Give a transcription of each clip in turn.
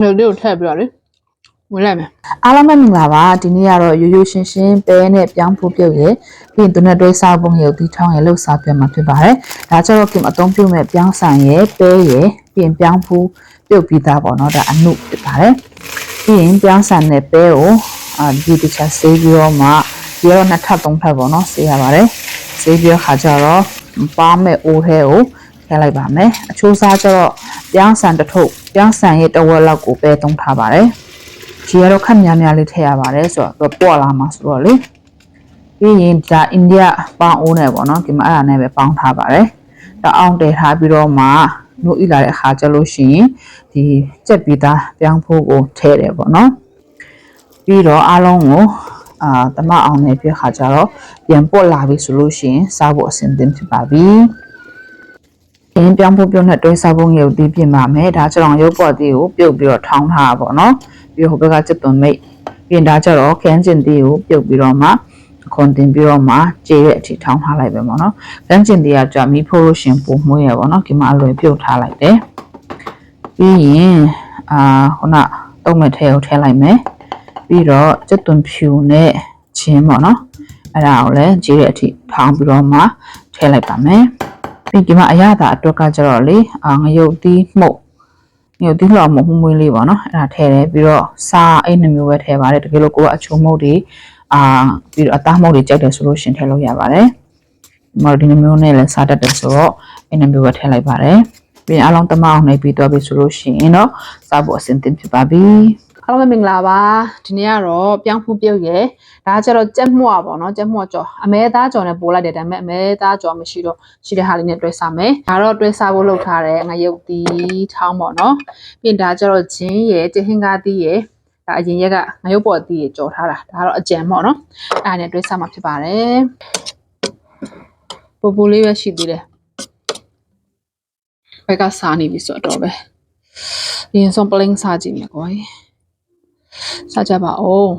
ဒီလိုကိုထည့်ပြီးတော့လေဝင်လိုက်မယ်အားလုံးပဲမင်္ဂလာပါဒီနေ့ကတော့ရိုးရိုးရှင်းရှင်းပဲနဲ့ပြောင်းဖို့ပြုတ်ရယ်ပြီးရင်သူနဲ့တွဲစားပုံရယ်ကိုတီထောင်းရယ်လှုပ်စားပြမှာဖြစ်ပါတယ်ဒါကျတော့ကင်အသုံးပြုမဲ့ပြောင်းဆန်ရယ်ပဲရယ်ပြီးရင်ပြောင်းဖို့ပြုတ်ပြီးသားပေါ့နော်ဒါအနုဖြစ်ပါတယ်ပြီးရင်ပြောင်းဆန်တဲ့ပဲကိုအာဒီတခြားဆေးပြီးတော့မှဒီကတော့နှစ်ထပ်သုံးထပ်ပေါ့နော်ဆေးရပါတယ်ဆေးပြီးတော့ခါကျတော့ပါမဲ့အိုးထဲကို ထည့်လိုက်ပါမယ်အချိုးစားကျတော့ပြောင်းဆန်တစ်ထုပ်ပြောင်းဆန်ရဲ့တစ်ဝက်လောက်ကိုပဲသုံးထားပါတယ်ဂျီကတော့ခက်များများလေးထည့်ရပါတယ်ဆိုတော့ပေါ့လာမှာဆိုတော့လေပြီးရင်ဒါအိန္ဒိယပေါင်အိုးနဲ့ပေါ့နော်ဒီမှာအဲ့ဒါနဲ့ပဲပေါင်းထားပါတယ်တအောင်တည်ထားပြီးတော့မှနို့ဣလာတဲ့အခါကျလို့ရှိရင်ဒီကြက်ပြီးသားပြောင်းဖို့ကိုထည့်တယ်ပေါ့နော်ပြီးတော့အားလုံးကိုအာတမအောင်နေပြခါကျတော့ပြန်ပေါ့လာပြီဆိုလို့ရှိရင်စားဖို့အဆင်သင့်ဖြစ်ပါပြီ အင်းပြောင်းဖို့ပြုတ်နဲ့တွဲစားဖို့ငယ်ကိုတီးပြင်ပါမယ်ဒါကြောင့်ရုပ်ပေါ်သေးကိုပြုတ်ပြီးတော့ထောင်းထားတာပေါ့နော်ပြီးတော့ဟိုဘက်ကစစ်သွန်မိတ်ပြီးရင်ဒါကြတော့ခန်းကျင်သေးကိုပြုတ်ပြီးတော့မှခွန်တင်ပြီးတော့မှကြေးတဲ့အထိထောင်းထားလိုက်ပဲပေါ့နော်ခန်းကျင်သေးကကြာမီဖိုးလို့ရှင်ပုံမွေးရပေါ့နော်ဒီမှာအလွယ်ပြုတ်ထားလိုက်တယ်ပြီးရင်အာခုနတုံးမဲ့ထဲကိုထည့်လိုက်မယ်ပြီးတော့စစ်သွန်ဖြူနဲ့ချင်းပေါ့နော်အဲ့ဒါကိုလည်းကြေးတဲ့အထိထောင်းပြီးတော့မှထည့်လိုက်ပါမယ် ပြီးဒီမှာအရသာအတွက်ကကြတော့လေအာငရုတ်သီးမှုတ်မြို့တိလှော်မမှုမွေးလေးပေါ့နော်အဲ့ဒါထည့်တယ်ပြီးတော့စားအဲ့နှမျိုးပဲထည့်ပါတယ်တကယ်လို့ကိုကအချိုမုတ်တွေအာပြီးတော့အသားမုတ်တွေကြိုက်တယ်ဆိုလို့ရှင်ထည့်လို့ရပါတယ်ဒီမှာဒီနှမျိုးနဲ့လည်းစားတတ်တယ်ဆိုတော့အဲ့နှမျိုးပဲထည့်လိုက်ပါတယ်ပြီးရင်အလုံးတမအောင်နေပြီးတော့ပြီဆိုလို့ရှိရင်တော့စားဖို့အဆင်သင့်ဖြစ်ပါပြီ အားလုံးပဲမင်္ဂလာပါဒီနေ့ကတော့ပြောင်းဖူးပြုတ်ရယ်ဒါကကျတော့ကြက်မွားပေါ့နော်ကြက်မွားကြော်အမဲသားကြော်နဲ့ပို့လိုက်တယ်ဒါပေမဲ့အမဲသားကြော်မရှိတော့ရှိတဲ့ဟာလေးနဲ့တွဲစားမယ်ဒါတော့တွဲစားဖို့လုပ်ထားတယ်ငရုတ်သီးထောင်းပေါ့နော်ပြီးရင်ဒါကျတော့ဂျင်းရယ်တဟင်္ကားသီးရယ်ဒါအရင်ရက်ကငရုတ်ပေါ်သီးရယ်ကြော်ထားတာဒါကတော့အကြံပေါ့နော်အဲ့ဒါနဲ့တွဲစားမှာဖြစ်ပါတယ်ပူပူလေးပဲရှိသေးတယ်ဘက်ကစားနေပြီဆိုတော့ပဲဒီရင်ဆုံးပလင်းစားကြည့်မယ်ကွာ စားကြပါဦး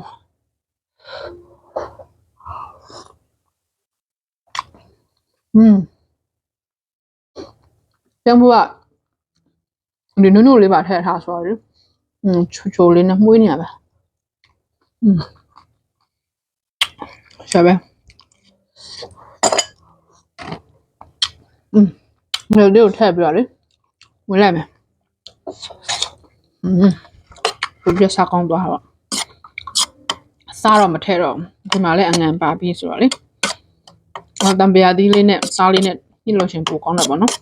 อืมပြန်ဖို့ကဒီနုနုလေးပါထည့်ထားဆိုတော့လေอืมချိုချိုလေးနဲ့မှုေးနေရပါอืมရှာပဲอืมဒီလိုလေးကိုထည့်ပြီးတော့လေဝင်လိုက်မယ်อืม ဘယ်ပြစားကောင်းသွားတော့စားတော့မထဲတော့ဒီမှာလည်းအငံပါပြီးဆိုတော့လေဟောတံပရာသီးလေးနဲ့စားလေးနဲ့ညှိလို့ရှင်ပိုကောင်းတယ်ပေါ့နော်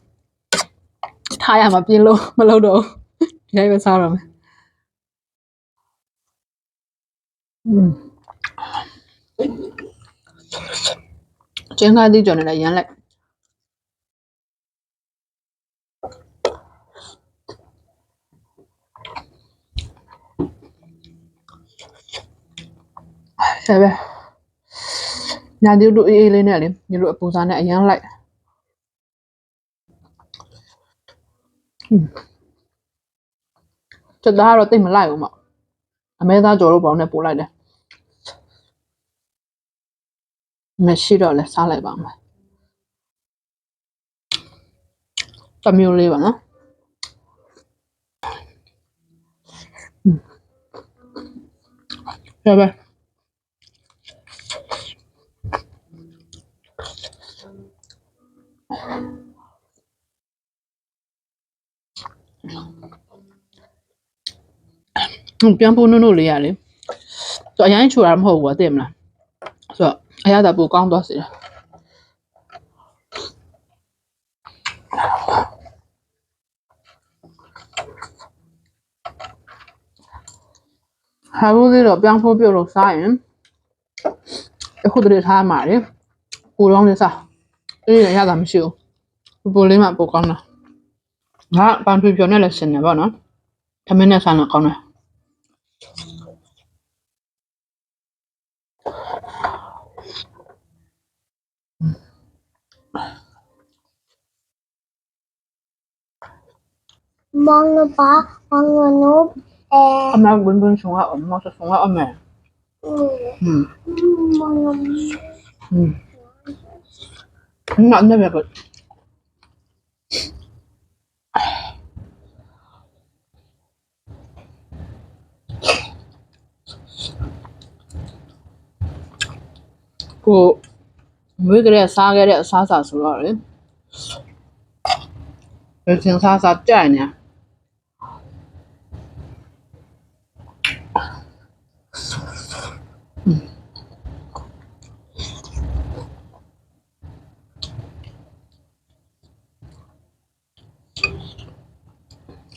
ထားရမှာပြင်းလို့မလုပ်တော့ဒီတိုင်းပဲစားတော့မယ်อืมကျင်းကားသီးကြော်နေလည်းရမ်းလိုက် ဆယ်ပဲညာဒီလိုအေးအေးလေးနဲ့လေညီလိုအပူစားနဲ့အရန်လိုက်ကျသားကတော့တိတ်မလိုက်ဘူးမအမဲသားကြော်လို့ပေါင်းနဲ့ပို့လိုက်တယ်မရှိတော့လဲစားလိုက်ပါမယ်တမျိုးလေးပါနော်ရပါ ပြန်ဖို့နုံနုံလေးရလေဆိုအရင်ချိုတာမဟုတ်ဘူးကွာသိမလားဆိုတော့အရသာပိုကောင်းသွားစေတယ်ဟာဘူးလေးတော့ပြန်ဖို့ပြုတ်လို့စားရင်အခုတည်းထားမှာလေပူတော့လေးစားအေးရရတာမရှိဘူးပူလေးမှပိုကောင်းတာ ငါပန်ဖြူဖြော်နဲ့လည်းဆင်နေပါတော့သမင်းနဲ့ဆန်တော့ကောင်းတယ် Mga ba mga noob eh အမေဘွန်းဘွန်းဆောင်ရအောင်မဆဆောင်ရအောင်မယ်ဟွန်း mga ဟွန်းငါနဲ့ပဲ ကကိုမွေးကလေးကစားခဲ့တဲ့အစားအစာဆိုတော့လေဘယ်ချင်းစားစားကြိုက်နေ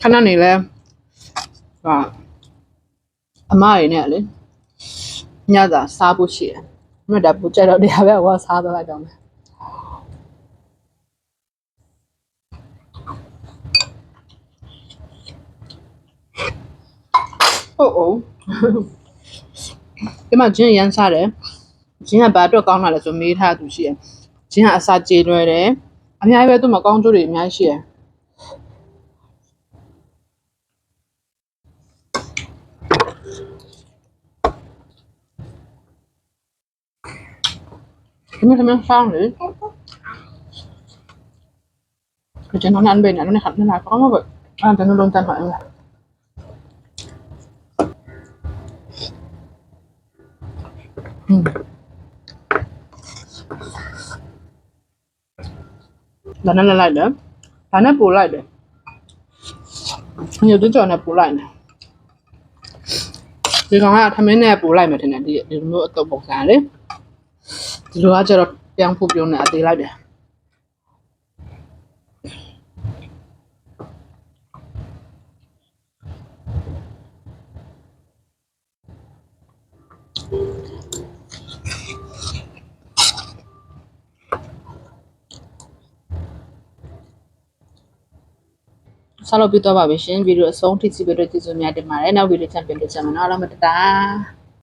ခဏနေလဲဟာအမရည်နဲ့လေညသာစားဖို့ရှိတယ်။ မြတ်တာပူကြတော့တရားပဲဟောစားတော့လိုက်တော့မယ်။အိုးအိုးဒီမှာဂျင်းရမ်းစားတယ်။ဂျင်းကဘာအတွက်ကောင်းတာလဲဆိုမေးထားသူရှိတယ်။ဂျင်းကအစာကြေလွယ်တယ်။အများကြီးပဲသူ့မှာကောင်းကျိုးတွေအများကြီးရှိတယ်။ ဒီမှာသမီးဆောင်းလေကျွန်တော်နန်းဘယ်နဲ့လည်းခတ်နေတာကောင်းမှာပဲအဲ့ဒါလုံးတန်းပါလားဟင်းဒါနဲ့လည်းလိုက်တယ်ဒါနဲ့ပို့လိုက်တယ်ညတို့ကြော်နဲ့ပို့လိုက်တယ်ဒီကောင်ကထမင်းနဲ့ပို့လိုက် မှထင်တယ်ဒီဒီလိုမျိုးအတော့ပုံစံလေဒီလိုကကျတော့ပြောင်းဖို့ပြုံးနေအသေးလိုက်တယ်ဆက်လု